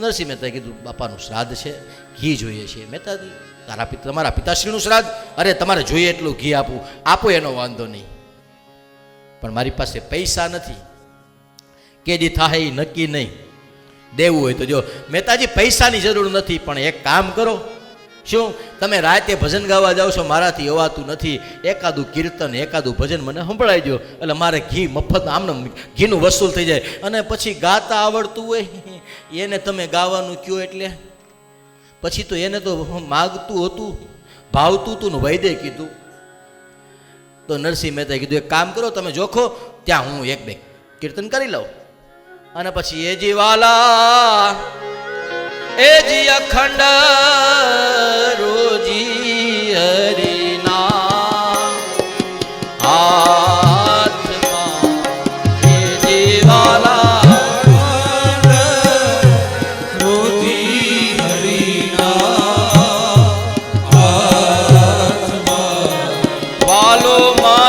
નરસિંહ મહેતાએ કીધું, બાપાનું શ્રાદ્ધ છે, ઘી જોઈએ છે. મહેતાજી તારા પિતા, તમારા પિતાશ્રીનું શ્રાદ્ધ? અરે, તમારે જોઈએ એટલું ઘી આપવું. આપો એનો વાંધો નહીં. પણ મારી પાસે પૈસા નથી. કેદી થાય નક્કી નહીં. દેવું હોય તો જો. મહેતાજી પૈસાની જરૂર નથી, પણ એક કામ કરો. શું? તમે રાતે ભજન ગાવા જાઓ છો, મારાથી અવાતું નથી. એકાદું કીર્તન, એકાદું ભજન મને સંભળાઈ દો એટલે મારે ઘી મફત આમને ઘીનું વસૂલ થઈ જાય. અને પછી ગાતા આવડતું હોય. એને તમે ગાવાનું કયો એટલે? પછી તો એને તો માગતું હતું, ભાવતું હતું ને વૈદે કીધું. તો નરસિંહ મહેતાએ કીધું, એક કામ કરો, તમે જોખો, ત્યાં હું એક બે કીર્તન કરી લઉં. અને પછી, એ જીવાલા એ જી અખંડ વાલો મારો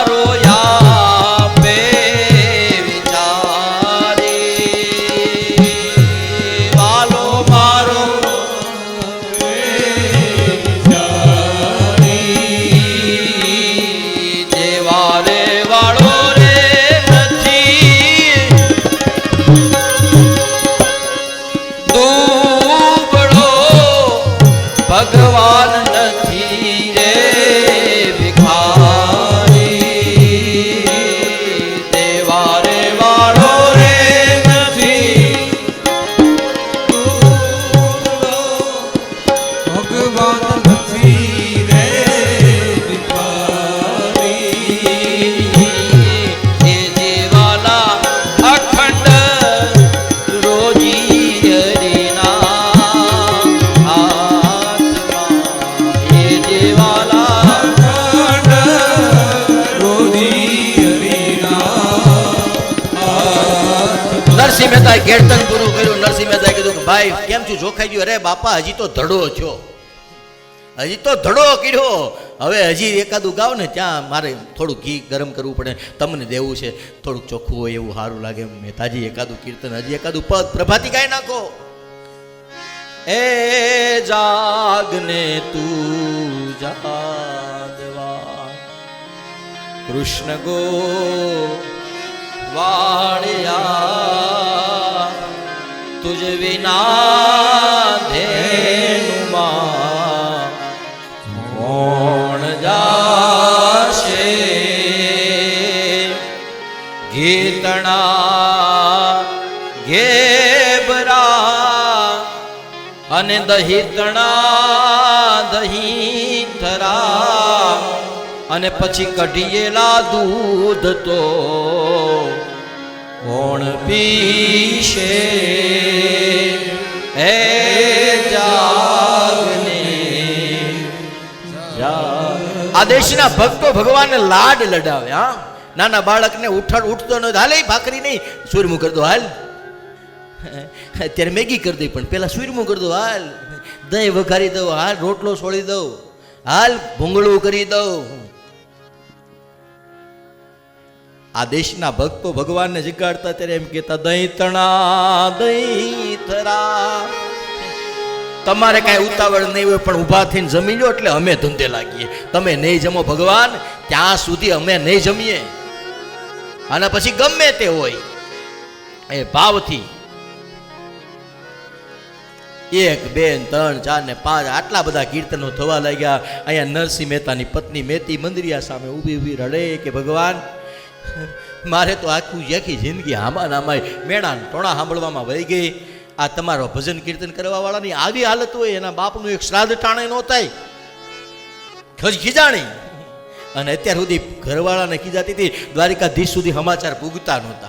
ભાઈ, કેમ છું? જોખાઈ ગયું. અરે બાપા, હજી તો ધડો છો. હજી તો ધડો કર્યો. હવે હજી એકાદું ગાવ ને, ત્યાં મારે થોડું ઘી ગરમ કરવું પડે. તમને દેવું છે. થોડુંક ચોખ્ખું હોય એવું સારું લાગે. મહેતાજી એકાદું કીર્તન, હજી એકાદું પદ. પ્રભાતી ગાઈ નાખો. એ જાગને તું જાદવા કૃષ્ણ ગો વાળિયા તુજ વિના ધેનુમાં કોણ જાશે ગીતણા ઘેબરા અને દહીતણા દહીં થરા અને પછી કઢીએલા દૂધ તો કોણ પીશે? જાગને આ દેશના ભક્તો ભગવાનને લાડ લડાવે, હા? નાના બાળકને ઉઠાડ ઉઠતો ન હાલે ભાખરી નહીં, સૂરમું કર દો, હાલ. અત્યારે મેગી કરી દઈ, પણ પેલા સૂરમું કર દો, હાલ. દહીં વઘારી દઉં, હાલ, રોટલો છોડી દઉં, હાલ, ભૂંગળું કરી દઉં. આ દેશના ભક્તો ભગવાનને જગાડતા ત્યારે એમ કહેતા, દહીં તણા, દહીં થરા. તમારે કાંઈ ઉતાવળ નહીં હોય, પણ ઊભા થઈને જમી લો એટલે અમે ધંધે લાગીએ. તમે નહીં જમો ભગવાન, ત્યાં સુધી અમે નહીં જમીએ. અને પછી ગમે તે હોય, એ ભાવથી એક, બે, ત્રણ, ચાર ને પાંચ, આટલા બધા કીર્તનો થવા લાગ્યા. અહીંયા નરસિંહ મહેતાની પત્ની મેતી મંદિરિયા સામે ઊભી ઊભી રડે કે, ભગવાન મારે તો આખું આખી જિંદગી આમાં નામાય મેળાને ટોણા સાંભળવામાં વહી ગઈ. આ તમારો ભજન કીર્તન કરવાવાળાની આવી હાલત હોય એના બાપનું એક શ્રાદ્ધ ટાણે ન થાય. ખજ ખીજાણી. અને અત્યાર સુધી ઘરવાળાને ખીજાતી હતી, દ્વારિકાધીશ સુધી સમાચાર પૂગતા નહોતા.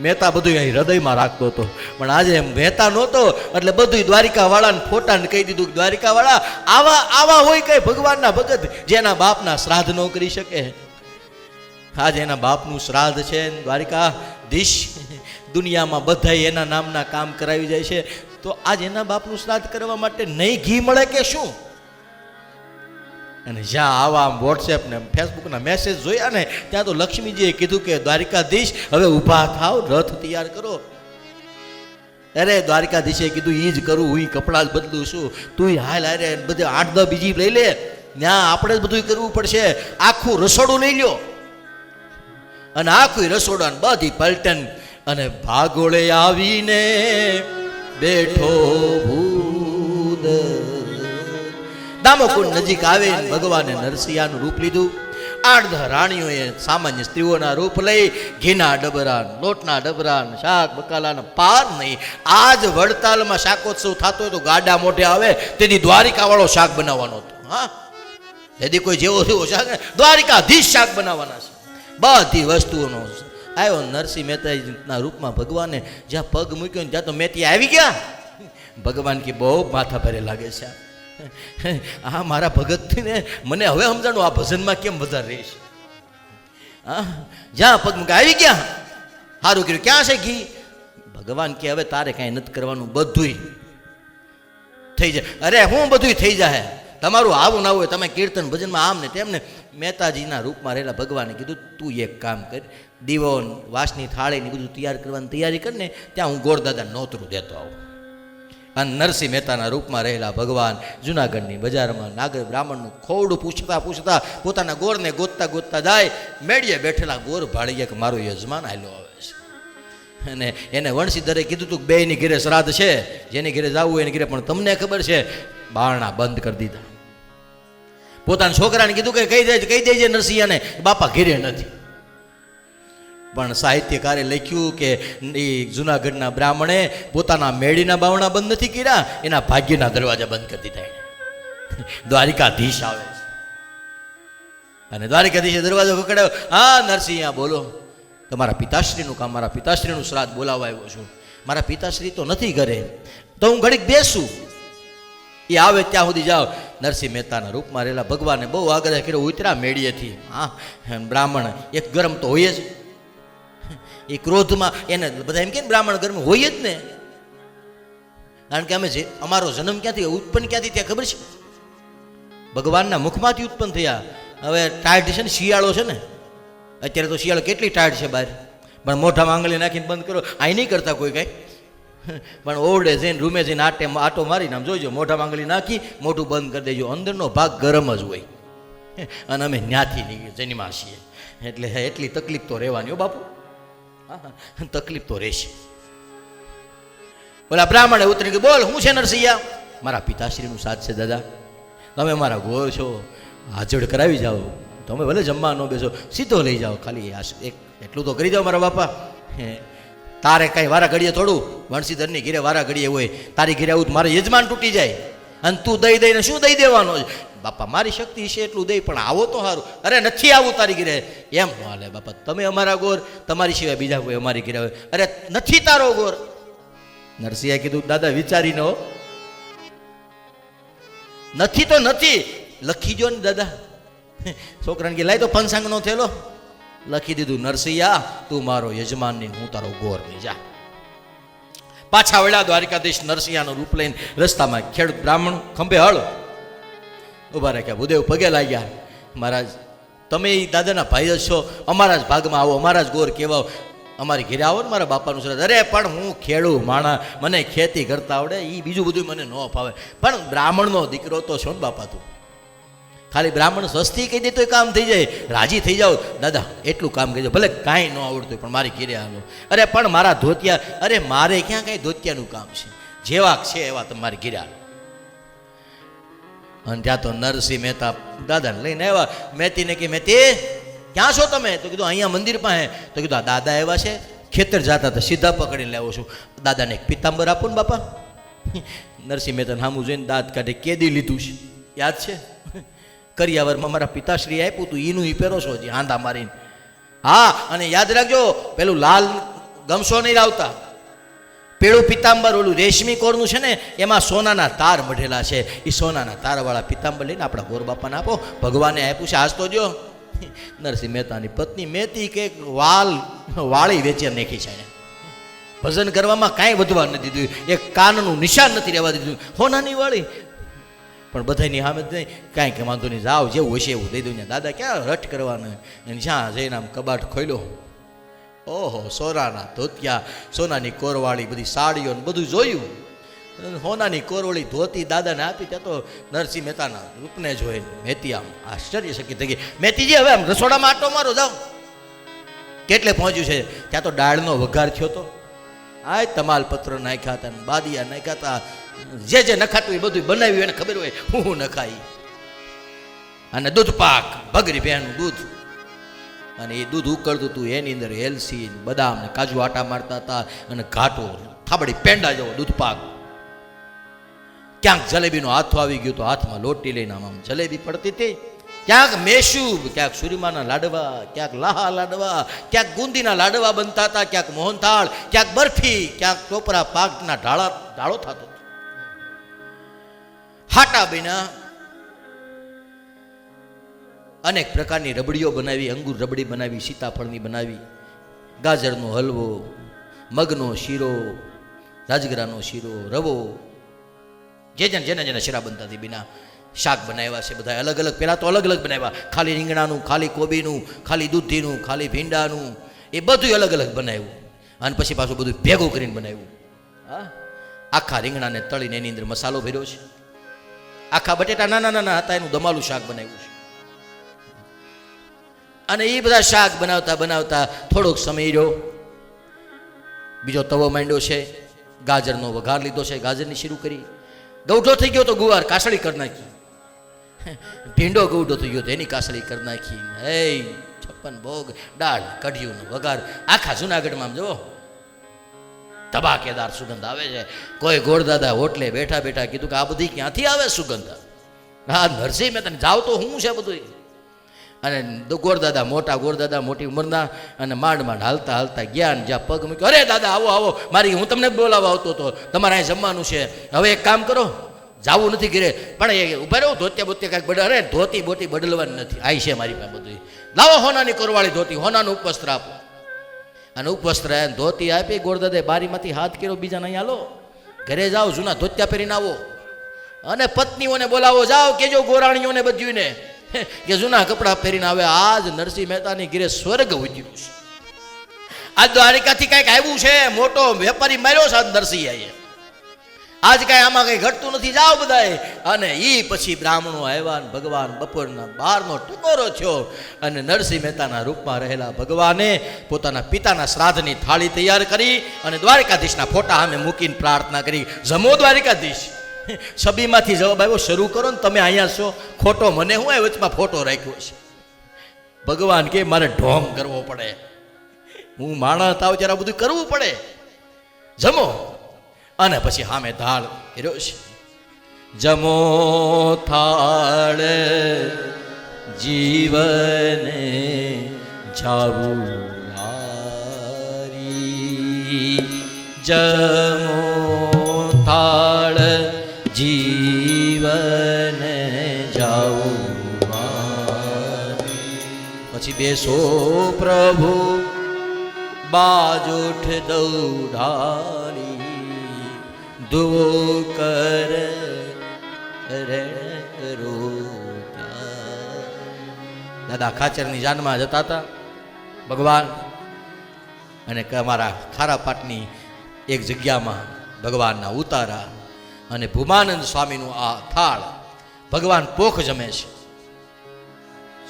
મહેતા બધું અહીં હૃદયમાં રાખતો હતો. પણ આજે મહેતા નહોતો, એટલે બધું દ્વારિકાવાળાને ફોટાને કહી દીધું કે, દ્વારિકાવાળા, આવા આવા હોય કઈ ભગવાનના ભગત જેના બાપના શ્રાદ્ધ ન કરી શકે? આજે એના બાપનું શ્રાદ્ધ છે. દ્વારિકાધીશ દ્વારિકા ધીશ દુનિયામાં બધા એના નામના કામ કરાવી જાય છે. તો આજ એના બાપનું શ્રાદ્ધ કરવા માટે નહીં ઘી મળે કે શું? અને જ્યાં આવા વોટ્સએપ ને ફેસબુકના મેસેજ જોયા ને, ત્યાં તો લક્ષ્મીજીએ કીધું કે દ્વારિકાધીશ હવે ઊભા થાવ, રથ તૈયાર કરો. અરે દ્વારિકાધીશે કીધું એ જ કરું, હું કપડાં જ બદલું છું. તું હાલ હારે બધે આઠ દસ બીજી લઈ લે. ત્યાં આપણે જ બધું કરવું પડશે. આખું રસોડું લઈ લ્યો. અને આખું રસોડા ને બધી પલટન અને ભાગોળે આવીને બેઠો ભૂદ દામોકુંડ નજીક આવે ભગવાને નરસિંહાનું રૂપ લીધું. આઠ રાણીઓએ સામાન્ય સ્ત્રીઓના રૂપ લઈ ઘીના ડબરા, લોટના ડબરા શાક બકાલાના પાર નહીં. આજ વડતાલમાં શાકોત્સવ થતો હોય તો ગાડા મોઢે આવે, તેથી દ્વારિકાવાળો શાક બનાવવાનો હતો. હા? તેથી કોઈ જેવો જેવો શાક દ્વારિકાધીશ શાક બનાવવાના છે. બધી વસ્તુઓનો આવ્યો નરસિંહ મહેતાના રૂપમાં ભગવાને જ્યાં પગ મૂક્યો ને ત્યાં તો મેથી આવી ગયા. ભગવાન કે બહુ માથા ભરે લાગે છે. આ મારા ભગતથી ને મને હવે સમજાણું આ ભજનમાં કેમ વધારે રહીશ હા જ્યાં પગ મૂક્યા આવી ગયા. સારું કર્યું. ક્યાં છે ઘી? ભગવાન કે હવે તારે કાંઈ નથી કરવાનું, બધુંય થઈ જાય. અરે હું બધું થઈ જાય તમારું આવું ના હોય, તમે કીર્તન ભજનમાં આમ ને તેમ ને મહેતાજીના રૂપમાં રહેલા ભગવાને કીધું, તું એક કામ કર દીવો વાસની થાળીની બધું તૈયાર કરવાની તૈયારી કરીને ત્યાં હું ગોળદાદા નોતરું દેતો આવું. અને નરસિંહ મહેતાના રૂપમાં રહેલા ભગવાન જુનાગઢની બજારમાં નાગર બ્રાહ્મણનું ખોવડું પૂછતા પૂછતા પોતાના ગોળને ગોતતા ગોતતા જાય, મેળીએ બેઠેલા ગોર ભાળીએ કે મારો યજમાન આવેલો આવે છે. અને એને વણસીધરે કીધું તું કે બેયની ઘરે શ્રાદ્ધ છે, જેની ઘરે જવું એની ઘેરે, પણ તમને ખબર છે, બારણા બંધ કરી દીધા. પોતાના છોકરાને કીધું કે કહી દેજે કહી દેજે નરસિંહાને. બાપા ઘેરે નથી. પણ સાહિત્યકારે લખ્યું કે એ જુનાગઢના બ્રાહ્મણે પોતાના મેળીના બાવણા બંધ નથી કર્યા, એના ભાગ્યના દરવાજા બંધ કરી દીધા એને. દ્વારિકાધીશ આવે છે. અને દ્વારિકાધીશે દરવાજો પકડાયો હા, નરસિંહ, બોલો. તમારા પિતાશ્રીનું કામ, મારા પિતાશ્રીનું શ્રાદ્ધ બોલાવવા આવ્યો છું. મારા પિતાશ્રી તો નથી ઘરે. તો હું ઘડીક બેસું. એ આવે ત્યાં સુધી જાઓ. નરસિંહ મહેતાના રૂપમાં રહેલા ભગવાને બહુ આગ્રહ કર્યો, ઉતરા મેળીએથી હા બ્રાહ્મણ એક ગરમ તો હોય જ. એ ક્રોધમાં એને બધા એમ કે બ્રાહ્મણ ગરમ હોય જ ને. કારણ કે અમે જે, અમારો જન્મ ક્યાંથી, ઉત્પન્ન ક્યાંથી ત્યાં ખબર છે? ભગવાનના મુખમાંથી ઉત્પન્ન થયા. હવે ટાયર્ડ છે ને શિયાળો છે ને. અત્યારે તો શિયાળો કેટલી ટાયર્ડ છે બહાર. પણ મોઢામાં આંગળી નાખીને બંધ કરો. આ નહીં કરતા કોઈ કાંઈ. પણ ઓરડે જઈને રૂમે જઈને આટે આટો મારીને આમ જોઈજો મોઢા માંગલી નાખી મોઢું બંધ કરી દેજો. અંદરનો ભાગ ગરમ જ હોય. અને અમે ન્યાથી જન્મા છીએ. એટલે એટલી તકલીફ તો રહેવાની હો બાપુ. તકલીફ તો રહેશે. બોલા બ્રાહ્મણે ઉતરી ગયું બોલ હું છે નરસિંહા? મારા પિતાશ્રીનું સાથ છે દાદા. તમે મારા ગોળ છો હાજર કરાવી જાઓ. તમે ભલે જમવા ન બેસો સીધો લઈ જાઓ ખાલી એક એટલું તો કરી જાઓ મારા બાપા. હે, તારે કાંઈ વારા ઘડીએ થોડું? વણસીધરની ઘીરે વારા ઘડીએ હોય. તારી ઘીરે આવું મારે યજમાન તૂટી જાય. અને તું દઈ દઈને શું દઈ દેવાનો છે? બાપા, મારી શક્તિ છે એટલું દઈ, પણ આવો તો સારું અરે, નથી આવું તારી ઘીરે. એમ હાલે, બાપા, તમે અમારા ગોર, તમારી સિવાય બીજા કોઈ અમારી ઘીરે હોય. અરે, નથી તારો ગોર. નરસિંહે કીધું, દાદા, વિચારી નો નથી તો નથી. લખી જો ને દાદા છોકરાને કે, લાય તો પંચાંગનો થયેલો લખી દીધું, નરસિંહા, તું મારો યજમાન નહીં હું તારો ગોરની જા. પાછા વળ્યા દ્વારિકાધીશ નરસિંહાનું રૂપ લઈને રસ્તામાં ખેડૂત બ્રાહ્મણ ખંભે હળ ઊભા રાખ્યા ભૂદેવ, પગે લાગ્યા. મહારાજ, તમે એ દાદાના ભાઈ જ છો. અમારા જ ભાગમાં આવો, અમારા જ ગોર કહેવાઓ. અમારી ઘેરે આવો ને મારા બાપાનું સુરત અરે, પણ હું ખેડું, માણા. મને ખેતી કરતા આવડે એ બીજું બધું મને ન ફાવે. પણ બ્રાહ્મણનો દીકરો તો છો ને બાપા તું? ખાલી બ્રાહ્મણ સ્વસ્તી કહી દે તો કામ થઈ જાય. રાજી થઈ જાઓ. દાદા, એટલું કામ કહેજો ભલે કાંઈ ન આવડતું પણ મારી ઘેરે હાલો અરે, પણ મારા ધોતિયા, અરે, મારે ક્યાં કાંઈ ધોતિયાનું કામ છે? જેવા છે એવા તમારે ઘેરે હાલો અને ત્યાં તો નરસિંહ મહેતા દાદાને લઈને આવ્યા. મહેતીને કે મેતી ક્યાં છો તમે? તો કીધું, અહીંયા મંદિર પાસે. તો કીધું, આ દાદા એવા છે. ખેતર જતા હતા, સીધા પકડીને લાવો છું. દાદાને એક પિત્તાંબર આપો ને, બાપા. નરસિંહ મહેતા સામું જોઈને દાંત કાઢે કેદી લીધું છે. યાદ છે? કરિયાવરમાં મારા પિતાશ્રી આપ્યું તું એનું એ પહેરો છો હજી આંધા મારીને. હા, અને યાદ રાખજો, પેલું લાલ ગમશો નહીં લાવતા. પેલું પિતાંબર, ઓલું રેશમી કોરનું છે ને, એમાં સોનાના તાર મઢેલા છે. એ સોનાના તારવાળા પિતાંબર લઈને આપણા ગોર બાપાને આપો. ભગવાને આપ્યું છે, આજ તો જો. નરસિંહ મહેતાની પત્ની મહેતી કે વાલ, વાળી વેચી નાખી છે ભજન કરવામાં કાંઈ વધવા નથી દીધું. એક કાનનું નિશાન નથી રહેવા દીધું. હોનાની વાળી. પણ બધાની સામે નહીં. કાંઈ વાંધો નહીં, જાઓ, જેવું હશે એવું દઈ દઉં દાદા, ક્યાં રટ કરવાનું? અને જ્યાં જઈને આમ કબાટ ખોલ્યો ઓહો સોનાના ધોતિયા, સોનાની કોરવાળી બધી સાડીઓ ને બધું જોયું. સોનાની કોરવાળી ધોતી દાદાને આપી, ત્યાં તો નરસિંહ મહેતાના રૂપને જોઈ મહેતી આમ આશ્ચર્ય શકી થઈ ગઈ. મેતીજી હવે આમ રસોડામાં આટો મારો, જાઓ. કેટલે પહોંચ્યું છે? ત્યાં તો ડાળનો વઘાર થયો તો. આ તમાલપત્ર નાખ્યા હતા બાદિયા નાખ્યા હતા. જે જે નખાતું એ બધું બનાવ્યું એને ખબર હોય, હું હું નખાઈ. અને દૂધ પાક, ભગરી ભેનું દૂધ. અને એ દૂધ ઉકળતું હતું, એની અંદર એલસી બદામ ને કાજુ આટા મારતા હતા, અને ઘાટો થાબડી પેંડા જેવો દૂધ પાક. ક્યાંક જલેબીનો હાથો આવી ગયો તો હાથમાં લોટી લઈને આમ જલેબી પડતી હતી. ક્યાંક મેશુબ ક્યાંક સુરીમાના લાડવા, ક્યાંક લાહા લાડવા, ક્યાંક ગુંદીના લાડવા બનતા હતા, ક્યાંક મોહનથાળ, ક્યાંક બરફી, ક્યાંક ટોપરા પાકના ઢાળા, ઢાળો થતો હતો બીના અનેક પ્રકારની રબડીઓ બનાવી, અંગુર રબડી બનાવી, સીતાફળની બનાવી, ગાજરનો હલવો, મગનો શીરો, રાજગરાનો શીરો, રવો, જે જેને જેને જેને શીરા બનતા હતી બીના શાક બનાવ્યા છે બધા અલગ અલગ, પહેલાં તો અલગ અલગ બનાવ્યા. ખાલી રીંગણાનું, ખાલી કોબીનું, ખાલી દૂધીનું, ખાલી ભીંડાનું, એ બધું અલગ અલગ બનાવ્યું. અને પછી પાછું બધું ભેગું કરીને બનાવ્યું. હા? આખા રીંગણાને તળીને એની અંદર મસાલો ભર્યો છે. આખા બટેટા નાના નાના હતા, એનું દમાલું શાક બનાવ્યું છે. અને એ બધા શાક બનાવતા બનાવતા થોડોક સમય રહ્યો. બીજો તવો માંડ્યો છે, ગાજરનો વઘાર લીધો છે, ગાજરની શરૂ કરી. ગૌઢો થઈ ગયો તો ગુવાર કાસળી કરી નાખી. ભીંડો ગૌઢો થઈ ગયો તો એની કાસળી કરી નાખી. હૈ, છપ્પન ભોગ, દાળ કઢિયું વઘાર. આખા જુનાગઢમાં આમ જુઓ ધબાકેદાર સુગંધ આવે છે. કોઈ ગોળદાદા હોટલે બેઠા બેઠા કીધું કે આ બધી ક્યાંથી આવે સુગંધ? હા, નરસિંહ મહેતા જાવ તો હું છે બધું અને ગોરદાદા મોટા, ગોરદાદા મોટી ઉંમરના અને માંડ માંડ હાલતા હાલતા ગયા ને જ્યાં પગ મૂક્યો, અરે દાદા, આવો આવો, મારી, હું તમને બોલાવવા આવતો હતો. તમારે અહીં જમવાનું છે. હવે એક કામ કરો. જાવું નથી ઘરે. પણ એ ઊભા રહ્યો ધોતિયા બોતિયા કાંઈક બદલ અરે, ધોતી બોતી બદલવાની નથી. આઈ છે મારી પાસે બધું લાવો હોનાની કરવાળી ધોતી, હોનાનું ઉપવસ્ત્ર આપો અને ઉપવસ્ત્ર અને ધોતી આપી ગોરદાદે બારીમાંથી હાથ કર્યો, બીજાને અહીંયા લો. ઘરે જાઓ, જૂના ધોતિયા પહેરીને આવો. અને પત્નીઓને બોલાવો, જાઓ કેજો ગોરાણીઓને બધીને. કે જૂના કપડાં પહેરીને આવે, આજ નરસિંહ મહેતાની ઘીરે સ્વર્ગ ઉજ્યું છે. આજ દ્વારિકાથી કાંઈક આવ્યું છે, મોટો વેપારી માર્યો છે નરસિંહ નરસિંહ આજ કાંઈ આમાં કંઈ ઘટતું નથી. જાઓ બધાએ. અને એ પછી બ્રાહ્મણો આવ્યા ભગવાન બપોરના બારનો ટકોરો થયો અને નરસિંહ મહેતાના રૂપમાં રહેલા ભગવાને પોતાના પિતાના શ્રાદ્ધની થાળી તૈયાર કરી અને દ્વારિકાધીશના ફોટા સામે મૂકીને પ્રાર્થના કરી, જમો દ્વારિકાધીશ. છબીમાંથી જવાબ આવ્યો, શરૂ કરો ને તમે અહીંયા છો. ખોટો મને હું એ વચમાં ફોટો રાખ્યો છે? ભગવાન કે, મારે ઢોંગ કરવો પડે. હું માણસ આવ ત્યારે બધું કરવું પડે. જમો. અને પછી હામે ધાળ કર્યો છે. જમો થાળ જીવને જાવું જમો થાળ જીવને જાવું. પછી બેસો પ્રભુ બાજુઠ દૌડાલી ધુવો કર દાદા ખાચરની જાનમાં જતા હતા, ભગવાન. અને અમારા પાટની એક જગ્યામાં ભગવાનના ઉતારા અને ભૂમાનંદ સ્વામીનું આ થાળ ભગવાન પોખ જમે છે.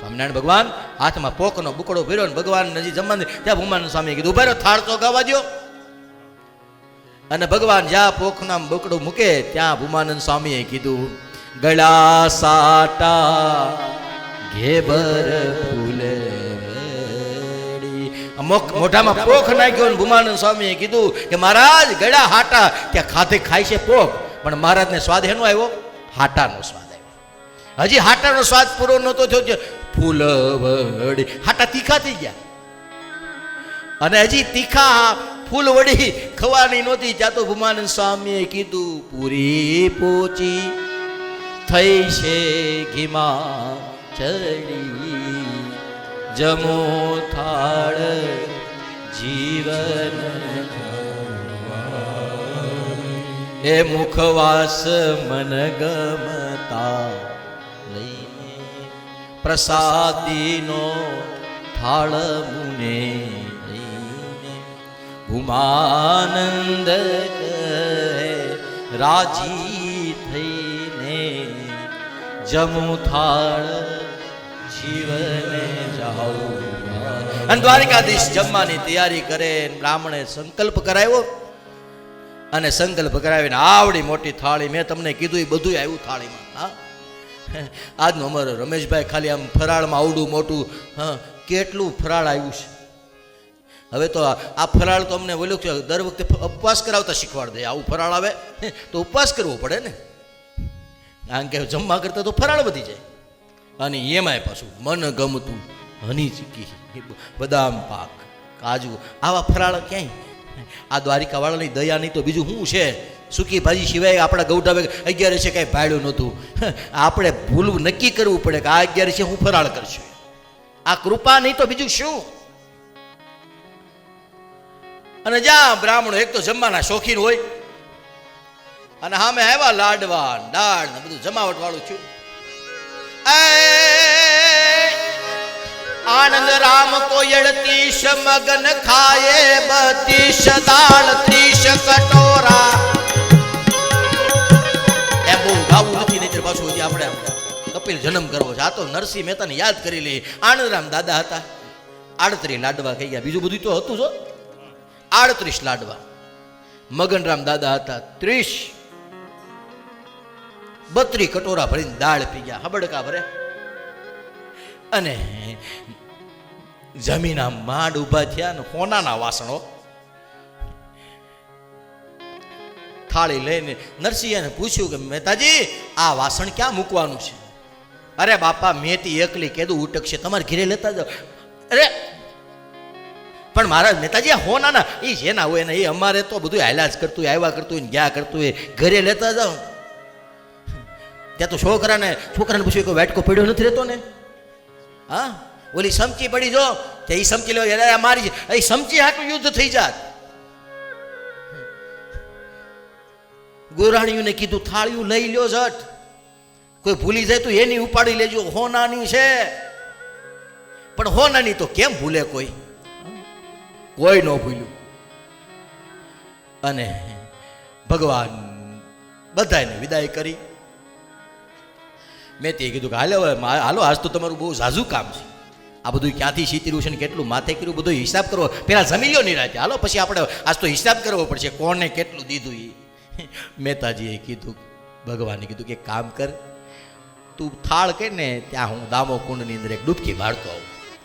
સ્વામિનારાયણ ભગવાન, હાથમાં પોખનો બુકડો ભર્યો ને ભગવાન નજી જમવાનું ત્યાં ભૂમાનંદ સ્વામી કીધું, ઊભા થાળ તો ગાવા દ્યો. અને ભગવાન જ્યાં પોખના બોકડું મૂકે, ત્યાં ભૂમાનંદ સ્વામીએ કીધું ગળા સાટા ઘેબર ફૂલે મોઢામાં પોખ નાખ્યો ને ભૂમાનંદ સ્વામીએ કીધું કે, મહારાજ, ગળા હાટા, ત્યાં ખાધે ખાય છે પોખ. પણ મહારાજને સ્વાદ એનો આવ્યો? હાટાનો સ્વાદ આવ્યો. હજી હાટાનો સ્વાદ પૂરો નહોતો થયો ફૂલવડી હાટા તીખા થઈ ગયા. અને હજી તીખા ફૂલવડી ખવાની નહોતી ત્યાં તો ભુમાનંદ સ્વામીએ કીધું, પૂરી પોચી થઈ છે ઘીમાં ચડી. જમો થાળ જીવન એ મુખવાસ મન ગમતા લઈને પ્રસાદીનો થાળ મુને ઉમાનંદ રાજી થઈને જમું થાળ જીવને જાઉં અને દ્વારિકાધીશ જમવાની તૈયારી કરે બ્રાહ્મણે સંકલ્પ કરાવ્યો અને સંકલ્પ કરાવીને આવડી મોટી થાળી, મેં તમને કીધું એ બધું આવ્યું થાળીમાં, હા? આજનો અમારો રમેશભાઈ ખાલી આમ ફરાળમાં આવડું મોટું, હા, કેટલું ફરાળ આવ્યું છે? હવે તો આ ફરાળ તો અમને બોલ્યું કે દર વખતે ઉપવાસ કરાવતા શીખવાડ દે. આવું ફરાળ આવે? તો ઉપવાસ કરવો પડે ને? કારણ કે જમવા કરતાં તો ફરાળ વધી જાય. અને એમાંય પાછું મન ગમતું હની ચીકી બદામ પાક, કાજુ. આવા ફરાળ ક્યાંય? આ દ્વારિકાવાળાની દયા નહીં તો બીજું શું છે? સૂકી ભાજી સિવાય આપણા ગૌઢા અગિયાર છે કાંઈ ભાડ્યું નહોતું. આપણે ભૂલવું નક્કી કરવું પડે કે આ અગિયાર છે, હું ફરાળ કરશું. આ કૃપા નહીં તો બીજું શું? અને જ્યાં બ્રાહ્મણો એક તો જમવાના શોખીન હોય, અને સામે આવ્યા લાડવા દાળ ને બધું જમાવટ વાળું થયું. આનંદ રામ કોયળ ત્રીસ, મગન ખાયે બત્રીસ, દાળ ત્રીસ કટોરા. એ બહુ ગાવું નથી નહીં પાછું હજી આપણે કપિલ જન્મ કરવો છે. આ તો નરસિંહ મહેતાને યાદ કરી લઈએ આનંદરામ દાદા હતા. આડત્રી લાડવા કહી ગયા. બીજું બધું તો હતું જો આડત્રીસ લાડવા. મગનરામ દાદા હતા ત્રીસ. બત્રી કટોરા ભરીને દાળ પી ગયા. હબડકા ભરે. અને જમીના માંડ ઊભા થયા ને કોનાના વાસણો. થાળી લઈને નરસિંહને પૂછ્યું કે, મહેતાજી, આ વાસણ ક્યાં મૂકવાનું છે? અરે બાપા મેતી એકલી કેદું ઉટકશે. તમારે ઘીરે લેતા જાઓ. અરે પણ મારા નેતાજી હો ના ના એ જેના હોય ને એ અમારે તો બધું હાલ્યા જ કરતું આવ્યા કરતું હોય ગયા કરતું હોય. ઘરે લેતા જાઓ ત્યાં તો છોકરાને છોકરાને પૂછ્યું કે વાટકો પડ્યો નથી રહેતો ને? હા? ઓલી સમચી પડી જો, તે એ સમચી લો અરે આ મારી એ સમચી હાટું યુદ્ધ થઈ જાત. ગોરાણીઓને કીધું, થાળીયું લઈ લ્યો ઝટ. કોઈ ભૂલી જાય તો એની ઉપાડી લેજો. હોનાની છે. પણ હોનાની તો કેમ ભૂલે કોઈ? કોઈ ન ભૂલ્યું. અને ભગવાન બધાને વિદાય કરી. મેં તે કીધું કે હાલો હવે હાલો, આજ તો તમારું બહુ ઝાઝું કામ છે. આ બધું ક્યાંથી શીતર્યું છે ને કેટલું માથે કર્યું બધું હિસાબ કરવો. પહેલાં જમી લો નિરાતે હાલો, પછી આપણે આજ તો હિસાબ કરવો પડશે કોણે કેટલું દીધું એ મહેતાજીએ કીધું, ભગવાને કીધું કે કામ કર, તું થાળ કે ને ત્યાં હું દામો કુંડની અંદર એક ડૂબકી મારતો આવું.